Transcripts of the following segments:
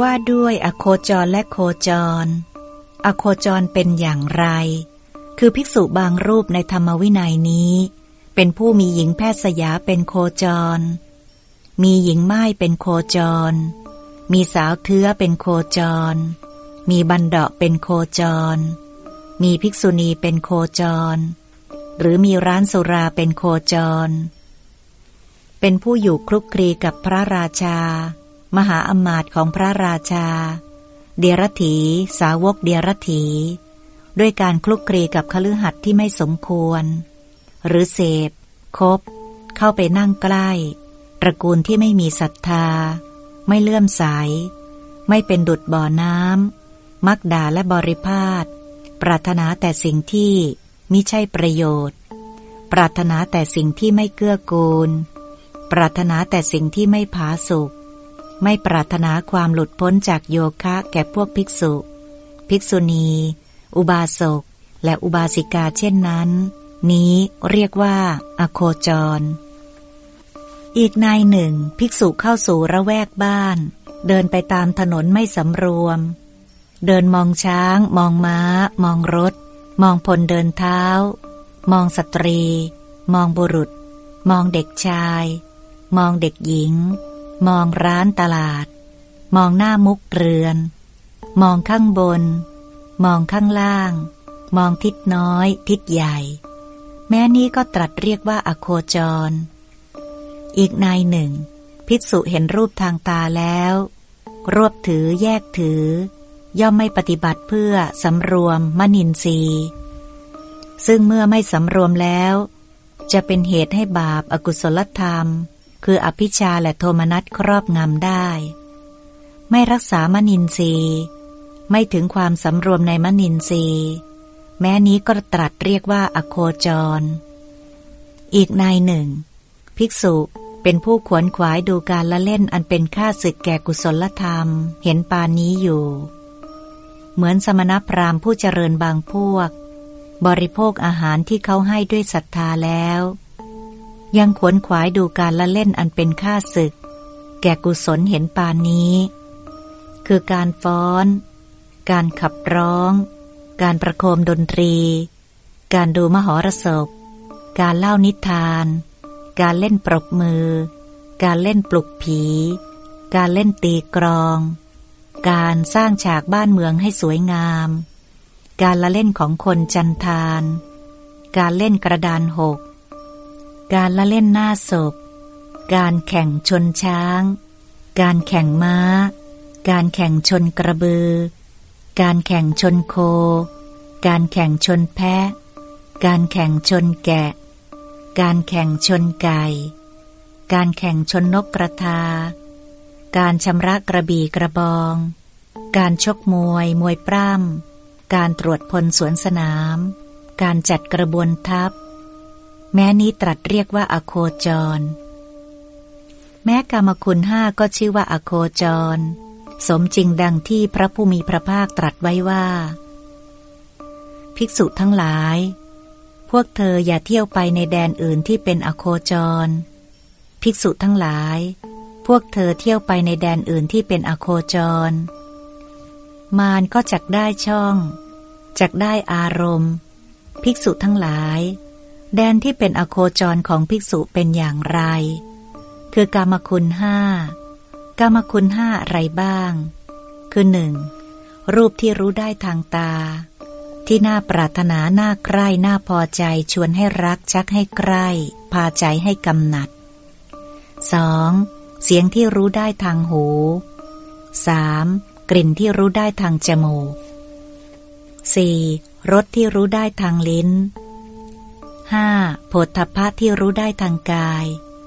ว่าด้วยอโคจรและโคจร อโคจรเป็นอย่างไร คือภิกษุบางรูปในธรรมวินัยนี้ เป็นผู้มีหญิงแพทย์สยาเป็นโคจร มีหญิงไม้เป็นโคจร มีสาวเทือเป็นโคจร มีบันเดาะเป็นโคจร มีภิกษุณีเป็นโคจร หรือมีร้านสุราเป็นโคจร เป็นผู้อยู่คลุกคลีกับพระราชา มหาอมาตย์ของพระราชา เดียรถี สาวกเดียรถี ด้วยการคลุกคลีกับคฤหัสถ์ที่ไม่สมควร หรือเสพ คบ เข้าไปนั่งใกล้ ตระกูลที่ไม่มีศรัทธา ไม่เลื่อมใส ไม่เป็นดุดบ่อน้ำ มักด่าและบริพาทปรารถนาแต่สิ่งที่มิใช่ประโยชน์ ปรารถนาแต่สิ่งที่ไม่เกื้อกูล ปรารถนาแต่สิ่งที่ไม่ผาสุก ไม่ปรารถนาความหลุดพ้นจากโยคะแก่พวกภิกษุ ภิกษุณี อุบาสก และอุบาสิกาเช่นนั้น นี้เรียกว่า อโคจร อีกนายหนึ่ง ภิกษุเข้าสู่ระแวกบ้าน เดินไปตามถนนไม่สำรวม เดินมองช้าง มองม้า มองรถ มองพลเดินเท้า มองสตรี มองบุรุษ มองเด็กชาย มองเด็กหญิง มองร้านตลาด มองหน้ามุกเรือน มองข้างบน มองข้างล่าง มองทิศน้อย ทิศใหญ่ แม้นี้ก็ตรัสเรียกว่าอโคจร อีกนายหนึ่ง ภิกษุเห็นรูปทางตาแล้ว รวบถือแยกถือ ย่อมไม่ปฏิบัติเพื่อสำรวมมนินทรีย์ซึ่งเมื่อไม่สำรวมแล้ว จะเป็นเหตุให้บาปอากุศลธรรม คืออภิชาและโทมนัสครอบงำได้ ไม่รักษามนินทรีย์ ไม่ถึงความสำรวมในมนินทรีย์ แม้นี้ก็ตรัสเรียกว่าอโคจร อีกนายหนึ่ง ภิกษุเป็นผู้ขวนขวายดูการละเล่นอันเป็นค่าศึกแก่กุศลธรรม เห็นปานนี้อยู่ เหมือนสมณพราหมณ์ผู้เจริญบางพวก บริโภคอาหารที่เขาให้ด้วยศรัทธาแล้ว ยังขวนขวายดูการละเล่นอันเป็นค่าศึก แก่กุศลเห็นปานนี้ คือการฟ้อน การขับร้อง การประโคมดนตรี การดูมหรสพ การเล่านิทาน การเล่นปรบมือ การเล่นปลุกผี การเล่นตีกรอง การสร้างฉากบ้านเมืองให้สวยงาม การละเล่นของคนจันทาน การเล่นกระดานหก การละเล่นหน้าศพ การแข่งชนช้าง การแข่งม้า การแข่งชนกระบือ การแข่งชนโค การแข่งชนแพะ การแข่งชนแกะ การแข่งชนไก่ การแข่งชนนกกระทา การชำระกระบี่กระบอง การชกมวย มวยปล้ำการตรวจพลสวนสนาม การจัดกระบวนทัพ แม้นี้ตรัสเรียกว่าอโคจร แม้กรรมคุณห้าก็ชื่อว่าอโคจร สมจริงดังที่พระผู้มีพระภาคตรัสไว้ว่า ภิกษุทั้งหลาย พวกเธออย่าเที่ยวไปในแดนอื่นที่เป็นอโคจร ภิกษุทั้งหลาย พวกเธอเที่ยวไปในแดนอื่นที่เป็นอโคจร มารก็จักได้ช่องจักได้อารมณ์ ภิกษุทั้งหลาย แดนที่เป็นอโคจรของภิกษุเป็นอย่างไร คือกามคุณห้ากามคุณห้าอะไรบ้าง คือหนึ่งรูปที่รู้ได้ทางตา ที่น่าปรารถนาน่าใคร่น่าพอใจชวนให้รักชักให้ใกล้ พาใจให้กำหนัด 2. เสียงที่รู้ได้ทางหู 3. กลิ่นที่รู้ได้ทางจมูก 4. รสที่รู้ได้ทางลิ้น 5. โผฏฐัพะที่รู้ได้ทางกาย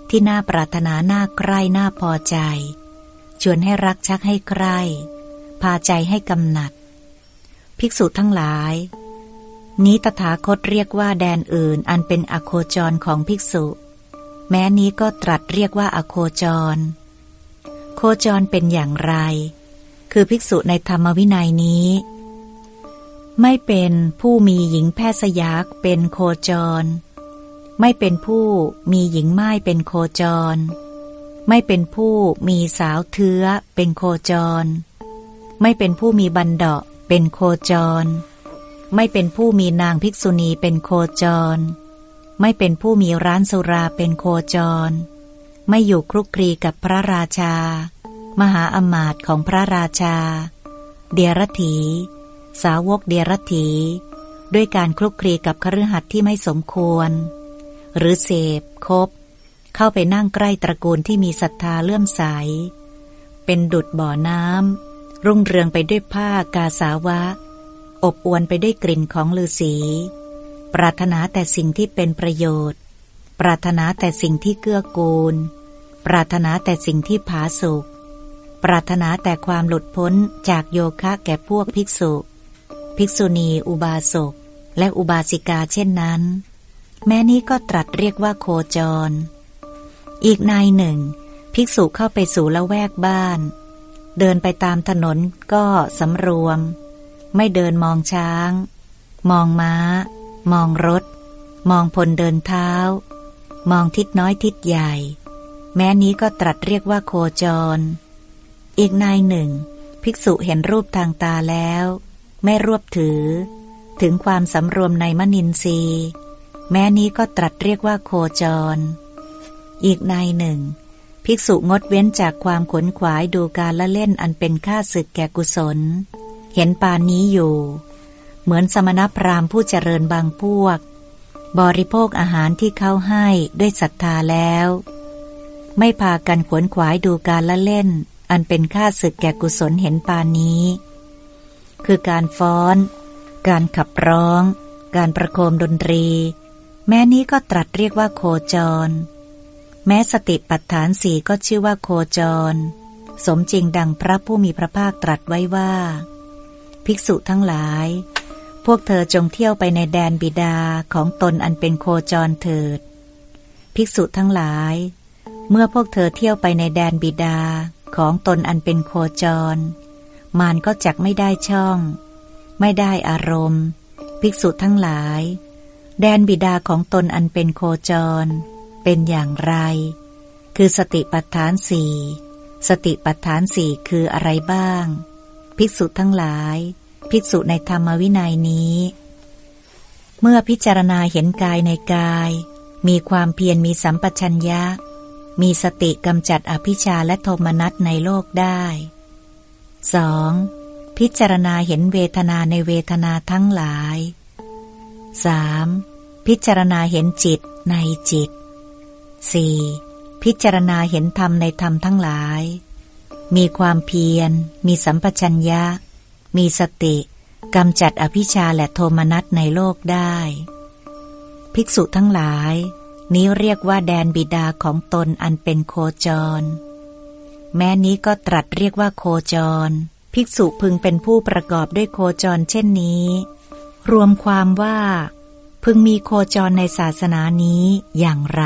ที่น่าปรารถนาน่าใคร่น่าพอใจ ชวนให้รักชักให้ใกล้พาใจให้กำหนัด ภิกษุทั้งหลาย นี้ตถาคตเรียกว่าแดนอื่นอันเป็นอโคจรของภิกษุ แม้นี้ก็ตรัสเรียกว่าอโคจร โคจรเป็นอย่างไร คือภิกษุในธรรมวินัยนี้ ไม่เป็นผู้มีหญิงแพทย์สยากเป็นโคจร ไม่เป็นผู้มีหญิงไม้เป็นโคจร ไม่เป็นผู้มีสาวเทื้อเป็นโคจร ไม่เป็นผู้มีบันเดาะเป็นโคจร ไม่เป็นผู้มีนางภิกษุณีเป็นโคจร ไม่เป็นผู้มีร้านสุราเป็นโคจร ไม่อยู่คลุกคลีกับพระราชา มหาอมาตย์ของพระราชา เดียรถี สาวกเดียรถีด้วยการคลุกคลีกับคฤหัสถ์ที่ไม่สมควร หรือเสพคบ เข้าไปนั่งใกล้ตระกูลที่มีศรัทธาเลื่อมใส เป็นดุดบ่อน้ำรุ่งเรืองไปด้วยผ้ากาสาวะ อบอวนไปด้วยกลิ่นของลือสีปรารถนาแต่สิ่งที่เป็นประโยชน์ ปรารถนาแต่สิ่งที่เกื้อกูล ปรารถนาแต่สิ่งที่ผาสุกปรารถนาแต่ความหลุดพ้นจากโยคะแก่พวกภิกษุ ภิกษุณีอุบาสกและอุบาสิกาเช่นนั้น แม้นี้ก็ตรัสเรียกว่าโคจร อีกนายหนึ่ง ภิกษุเข้าไปสู่ละแวกบ้าน เดินไปตามถนนก็สำรวม ไม่เดินมองช้าง มองม้า มองรถ มองพลเดินเท้า มองทิศน้อยทิศใหญ่ แม้นี้ก็ตรัสเรียกว่าโคจร อีกนายหนึ่ง ภิกษุเห็นรูปทางตาแล้ว ไม่รวบถือ ถึงความสำรวมในมนินทรีย์ แม้นี้ก็ตรัสเรียกว่าโคจร อีกนายหนึ่ง ภิกษุงดเว้นจากความขนขวายดูการละเล่นอันเป็นค่าศึกแก่กุศล เห็นปานนี้อยู่ เหมือนสมณพราหมณ์ผู้เจริญบางพวก บริโภคอาหารที่เขาให้ด้วยศรัทธาแล้ว ไม่พากันขวนขวายดูการละเล่นอันเป็นค่าศึกแก่กุศลเห็นปานนี้ คือการฟ้อน การขับร้อง การประโคมดนตรี แม้นี้ก็ตรัสเรียกว่าโคจร แม้สติปัฏฐานสี่ก็ชื่อว่าโคจร สมจริงดังพระผู้มีพระภาคตรัสไว้ว่า ภิกษุทั้งหลาย พวกเธอจงเที่ยวไปในแดนบิดาของตนอันเป็นโคจรเถิด ภิกษุทั้งหลาย เมื่อพวกเธอเที่ยวไปในแดนบิดาของตนอันเป็นโคจร มารก็จักไม่ได้ช่อง ไม่ได้อารมณ์ ภิกษุทั้งหลาย แดนบิดาของตนอันเป็นโคจร เป็นอย่างไร คือสติปัฏฐานสี่สติปัฏฐานสี่คืออะไรบ้าง ภิกษุทั้งหลาย ภิกษุในธรรมวินัยนี้ เมื่อพิจารณาเห็นกายในกาย มีความเพียรมีสัมปชัญญะ มีสติกำจัดอภิชาและโทมนัสในโลกได้ 2. พิจารณาเห็นเวทนาในเวทนาทั้งหลาย 3. พิจารณาเห็นจิตในจิต 4. พิจารณาเห็นธรรมในธรรมทั้งหลาย มีความเพียร มีสัมปชัญญะ มีสติกำจัดอภิชาและโทมนัสในโลกได้ ภิกษุทั้งหลาย นี้เรียกว่าแดนบิดาของตนอันเป็นโคจร แม้นี้ก็ตรัสเรียกว่าโคจร ภิกษุพึงเป็นผู้ประกอบด้วยโคจรเช่นนี้ รวมความว่า พึงมีโคจรในศาสนานี้อย่างไร